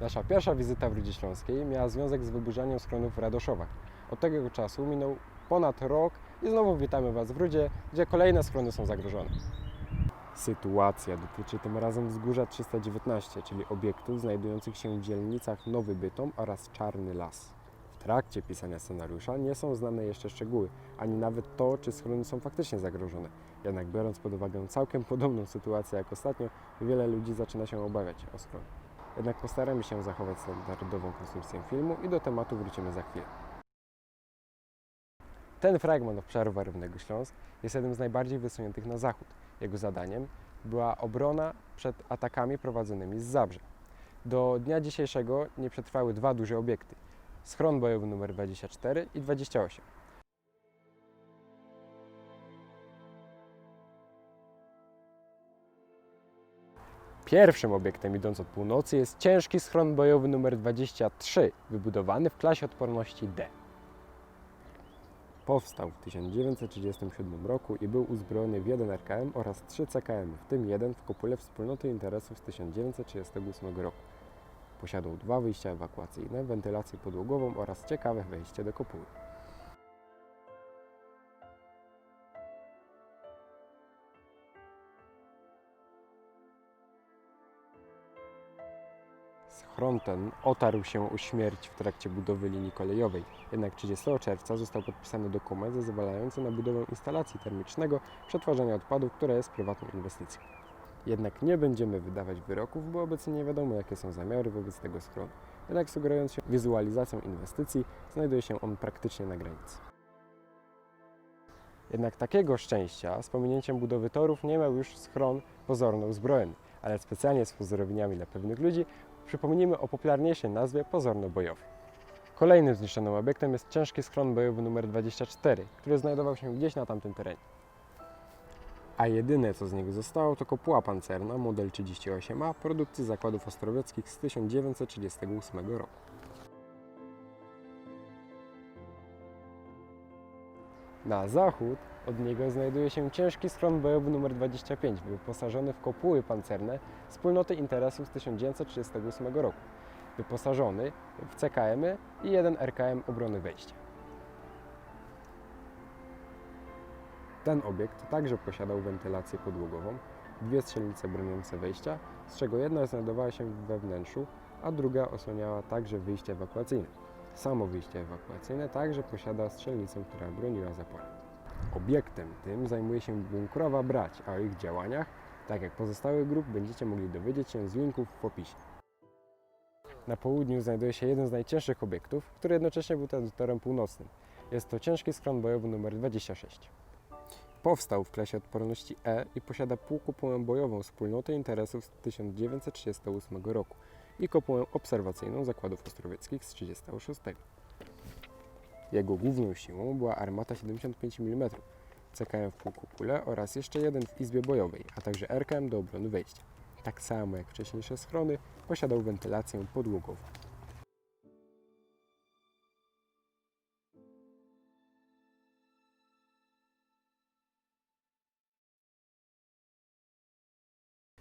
Nasza pierwsza wizyta w Rudzie Śląskiej miała związek z wyburzaniem schronów w Radoszowach. Od tego czasu minął ponad rok i znowu witamy Was w Rudzie, gdzie kolejne schrony są zagrożone. Sytuacja dotyczy tym razem wzgórza 319, czyli obiektów znajdujących się w dzielnicach Nowy Bytom oraz Czarny Las. W trakcie pisania scenariusza nie są znane jeszcze szczegóły, ani nawet to, czy schrony są faktycznie zagrożone. Jednak biorąc pod uwagę całkiem podobną sytuację jak ostatnio, wiele ludzi zaczyna się obawiać o schron. Jednak postaramy się zachować standardową konstrukcję filmu i do tematu wrócimy za chwilę. Ten fragment obszaru Warownego Śląsk jest jednym z najbardziej wysuniętych na zachód. Jego zadaniem była obrona przed atakami prowadzonymi z Zabrze. Do dnia dzisiejszego nie przetrwały dwa duże obiekty. Schron bojowy nr 24 i 28. Pierwszym obiektem idąc od północy jest ciężki schron bojowy nr 23, wybudowany w klasie odporności D. Powstał w 1937 roku i był uzbrojony w jeden RKM oraz trzy CKM, w tym jeden w kopule Wspólnoty Interesów z 1938 roku. Posiadał dwa wyjścia ewakuacyjne, wentylację podłogową oraz ciekawe wejście do kopuły. Schron ten otarł się o śmierć w trakcie budowy linii kolejowej, jednak 30 czerwca został podpisany dokument zezwalający na budowę instalacji termicznego przetwarzania odpadów, która jest prywatną inwestycją. Jednak nie będziemy wydawać wyroków, bo obecnie nie wiadomo jakie są zamiary wobec tego schronu. Jednak sugerując się wizualizacją inwestycji, znajduje się on praktycznie na granicy. Jednak takiego szczęścia z pominięciem budowy torów nie miał już schron pozorno uzbrojony, ale specjalnie z pozdrowieniami dla pewnych ludzi przypomnijmy o popularniejszej nazwie pozorno-bojowy. Kolejnym zniszczonym obiektem jest ciężki schron bojowy nr 24, który znajdował się gdzieś na tamtym terenie. A jedyne co z niego zostało to kopuła pancerna model 38A produkcji zakładów ostrowieckich z 1938 roku. Na zachód od niego znajduje się ciężki schron bojowy nr 25, wyposażony w kopuły pancerne Wspólnoty Interesów z 1938 roku, wyposażony w CKM-y i jeden RKM obrony wejścia. Ten obiekt także posiadał wentylację podłogową, dwie strzelnice broniące wejścia, z czego jedna znajdowała się we wnętrzu, a druga osłaniała także wyjście ewakuacyjne. Samo wyjście ewakuacyjne także posiada strzelnicę, która broniła zapory. Obiektem tym zajmuje się bunkrowa brać, a o ich działaniach, tak jak pozostałych grup, będziecie mogli dowiedzieć się z linków w opisie. Na południu znajduje się jeden z najcięższych obiektów, który jednocześnie był terytorium północnym. Jest to ciężki skron bojowy nr 26. Powstał w klasie odporności E i posiada półkopułę bojową Wspólnoty Interesów z 1938 roku i kopułę obserwacyjną Zakładów Ostrowieckich z 1936. Jego główną siłą była armata 75 mm, CKM w półkupule oraz jeszcze jeden w izbie bojowej, a także RKM do obrony wejścia. Tak samo jak wcześniejsze schrony, posiadał wentylację podłogową.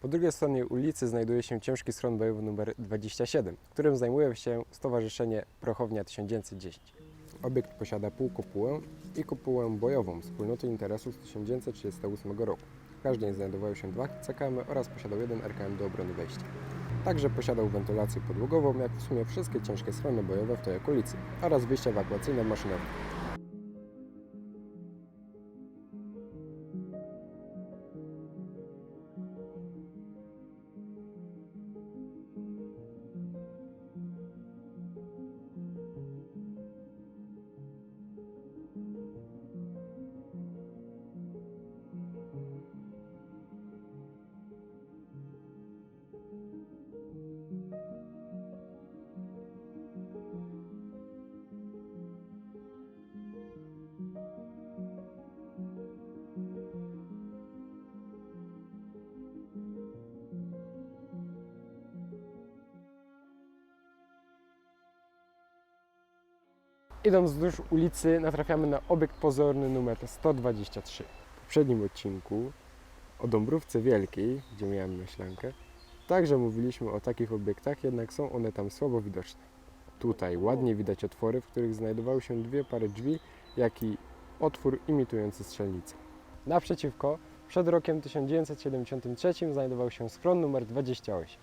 Po drugiej stronie ulicy znajduje się ciężki schron bojowy nr 27, którym zajmuje się Stowarzyszenie Prochownia 1910. Obiekt posiada półkopułę i kopułę bojową Wspólnoty Interesów z 1938 roku. W każdej znajdowały się dwa CKM oraz posiadał jeden RKM do obrony wejścia. Także posiadał wentylację podłogową, jak w sumie wszystkie ciężkie schrony bojowe w tej okolicy, oraz wyjście ewakuacyjne maszynowe. Idąc wzdłuż ulicy natrafiamy na obiekt pozorny numer 123. W poprzednim odcinku o Dąbrówce Wielkiej, gdzie miałem myślankę, Także mówiliśmy o takich obiektach, jednak są one tam słabo widoczne. Tutaj ładnie widać otwory, w których znajdowały się dwie pary drzwi, jak i otwór imitujący strzelnicę. Naprzeciwko, przed rokiem 1973 znajdował się schron numer 28.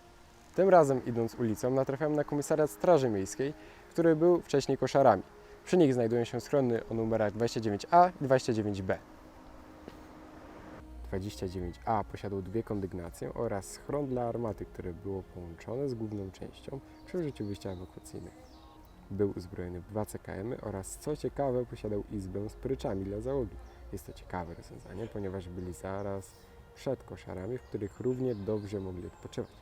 Tym razem idąc ulicą natrafiam na komisariat Straży Miejskiej, który był wcześniej koszarami. Przy nich znajdują się schrony o numerach 29A i 29B. 29A posiadał dwie kondygnacje oraz schron dla armaty, które było połączone z główną częścią przy użyciu wyjścia ewakuacyjnego. Był uzbrojony w dwa CKM oraz co ciekawe posiadał izbę z pryczami dla załogi. Jest to ciekawe rozwiązanie, ponieważ byli zaraz przed koszarami, w których równie dobrze mogli odpoczywać.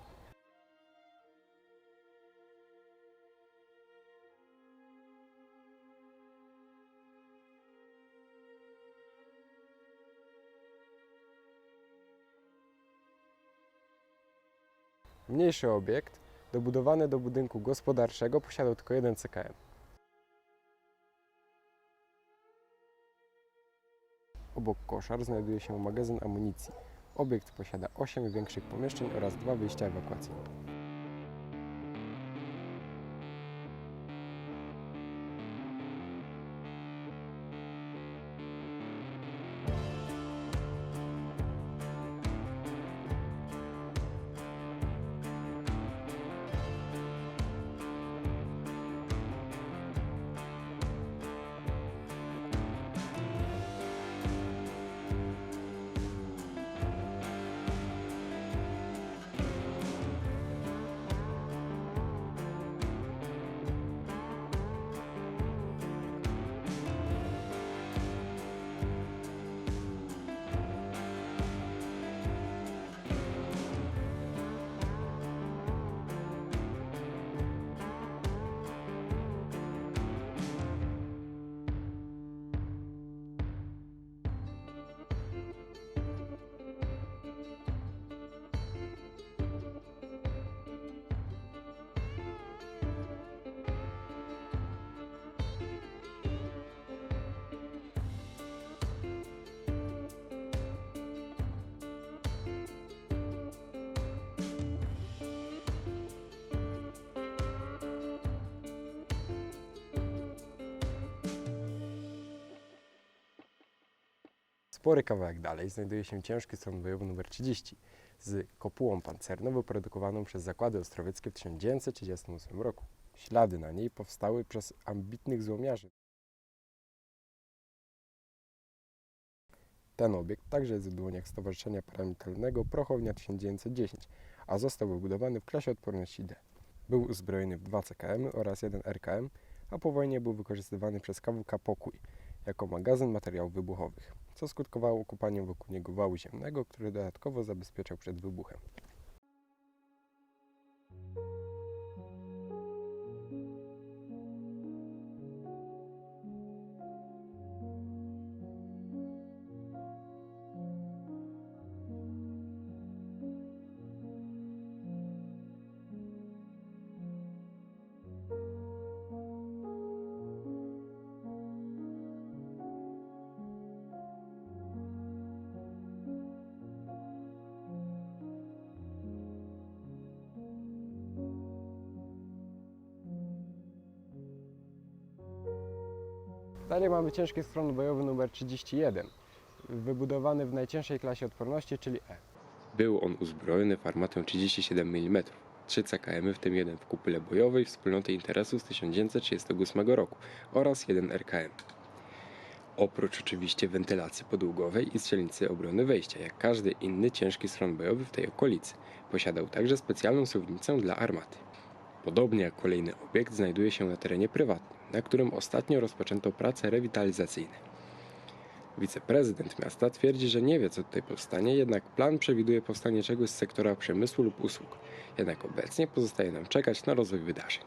Mniejszy obiekt, dobudowany do budynku gospodarczego, posiadał tylko jeden CKM. Obok koszar znajduje się magazyn amunicji. Obiekt posiada 8 większych pomieszczeń oraz dwa wyjścia ewakuacyjne. Spory kawałek dalej znajduje się ciężki stron bojowy nr 30 z kopułą pancerną wyprodukowaną przez zakłady ostrowieckie w 1938 roku. Ślady na niej powstały przez ambitnych złomiarzy. Ten obiekt także jest w dłoniach Stowarzyszenia Paramilitarnego Prochownia 1910, a został wybudowany w klasie odporności D. Był uzbrojony w dwa CKM oraz jeden RKM, a po wojnie był wykorzystywany przez KWK Pokój jako magazyn materiałów wybuchowych, co skutkowało okupaniem wokół niego wału ziemnego, który dodatkowo zabezpieczał przed wybuchem. Dalej mamy ciężki schron bojowy numer 31, wybudowany w najcięższej klasie odporności, czyli E. Był on uzbrojony w armatę 37 mm, 3 CKM, w tym jeden w kupyle bojowej Wspólnoty Interesu z 1938 roku oraz jeden RKM. Oprócz oczywiście wentylacji podługowej i strzelnicy obrony wejścia, jak każdy inny ciężki schron bojowy w tej okolicy, posiadał także specjalną suwnicę dla armaty. Podobnie jak kolejny obiekt znajduje się na terenie prywatnym, na którym ostatnio rozpoczęto prace rewitalizacyjne. Wiceprezydent miasta twierdzi, że nie wie co tutaj powstanie, jednak plan przewiduje powstanie czegoś z sektora przemysłu lub usług. Jednak obecnie pozostaje nam czekać na rozwój wydarzeń.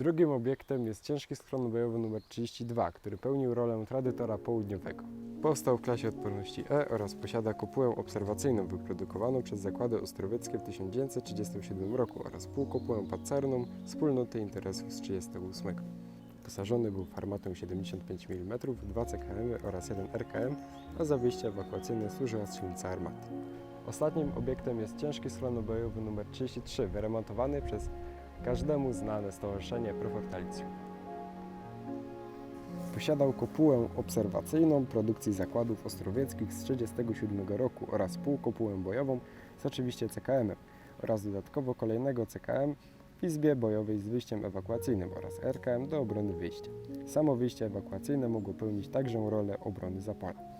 Drugim obiektem jest ciężki schron bojowy nr 32, który pełnił rolę tradytora południowego. Powstał w klasie odporności E oraz posiada kopułę obserwacyjną wyprodukowaną przez zakłady ostrowieckie w 1937 roku oraz półkopułę pancerną Wspólnoty Interesów z 1938. Wyposażony był w armatę 75 mm, 2 CKM oraz 1 RKM, a za wyjście ewakuacyjne służyła strzelnica armaty. Ostatnim obiektem jest ciężki schron bojowy nr 33, wyremontowany przez każdemu znane stowarzyszenie Profortalicjum. Posiadał kopułę obserwacyjną produkcji zakładów ostrowieckich z 1937 roku oraz półkopułę bojową z oczywiście CKM-em oraz dodatkowo kolejnego CKM w izbie bojowej z wyjściem ewakuacyjnym oraz RKM do obrony wyjścia. Samo wyjście ewakuacyjne mogło pełnić także rolę obrony zapala.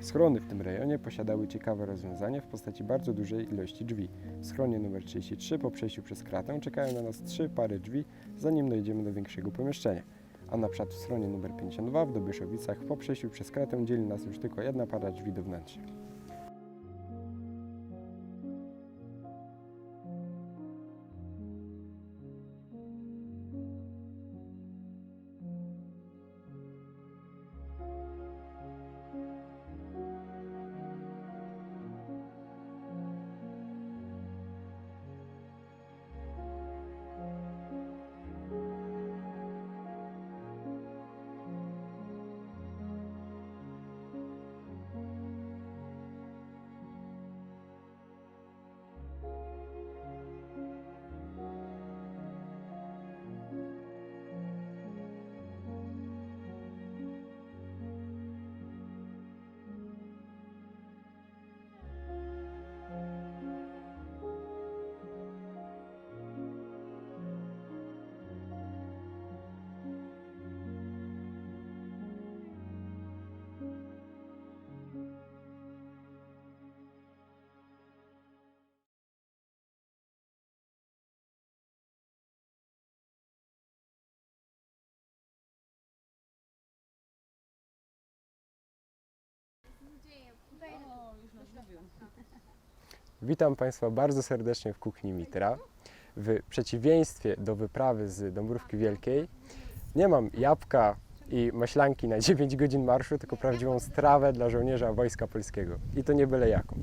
Schrony w tym rejonie posiadały ciekawe rozwiązanie w postaci bardzo dużej ilości drzwi. W schronie nr 33 po przejściu przez kratę czekają na nas trzy pary drzwi, zanim dojdziemy do większego pomieszczenia. A na przykład w schronie nr 52 w Dobyszowicach po przejściu przez kratę dzieli nas już tylko jedna para drzwi do wnętrza. Witam Państwa bardzo serdecznie w kuchni Mitra. W przeciwieństwie do wyprawy z Dąbrówki Wielkiej nie mam jabłka i maślanki na 9 godzin marszu, tylko prawdziwą strawę dla żołnierza Wojska Polskiego. I to nie byle jaką.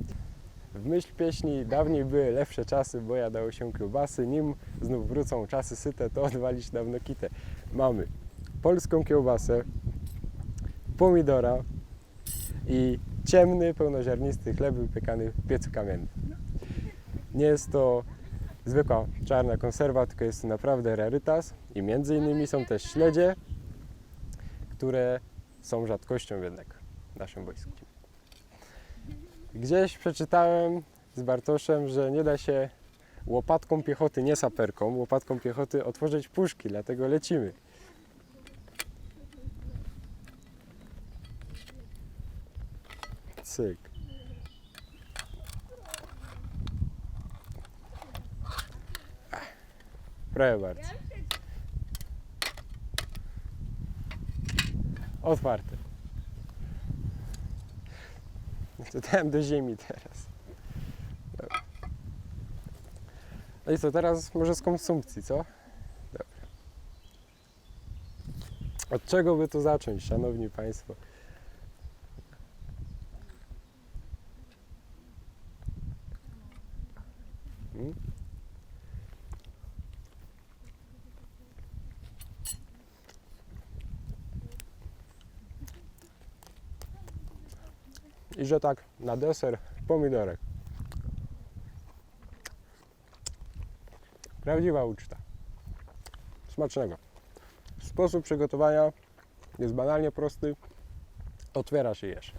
W myśl pieśni dawniej były lepsze czasy, bo jadało się kiełbasy, nim znów wrócą czasy syte, to odwalić dawno kitę. Mamy polską kiełbasę, pomidora i ciemny, pełnoziarnisty chleb wypiekany w piecu kamiennym. Nie jest to zwykła czarna konserwa, tylko jest to naprawdę rarytas i między innymi są też śledzie, które są rzadkością jednak w naszym wojsku. Gdzieś przeczytałem z Bartoszem, że nie da się łopatką piechoty, nie saperką, łopatką piechoty otworzyć puszki, dlatego lecimy. Cyk. Proszę bardzo. Otwarte. To do ziemi teraz. No i co, teraz może z konsumpcji, co? Dobra. Od czego by tu zacząć, szanowni państwo? Mm? I że tak na deser pomidorek. Prawdziwa uczta. Smacznego. Sposób przygotowania jest banalnie prosty. Otwiera się jesz.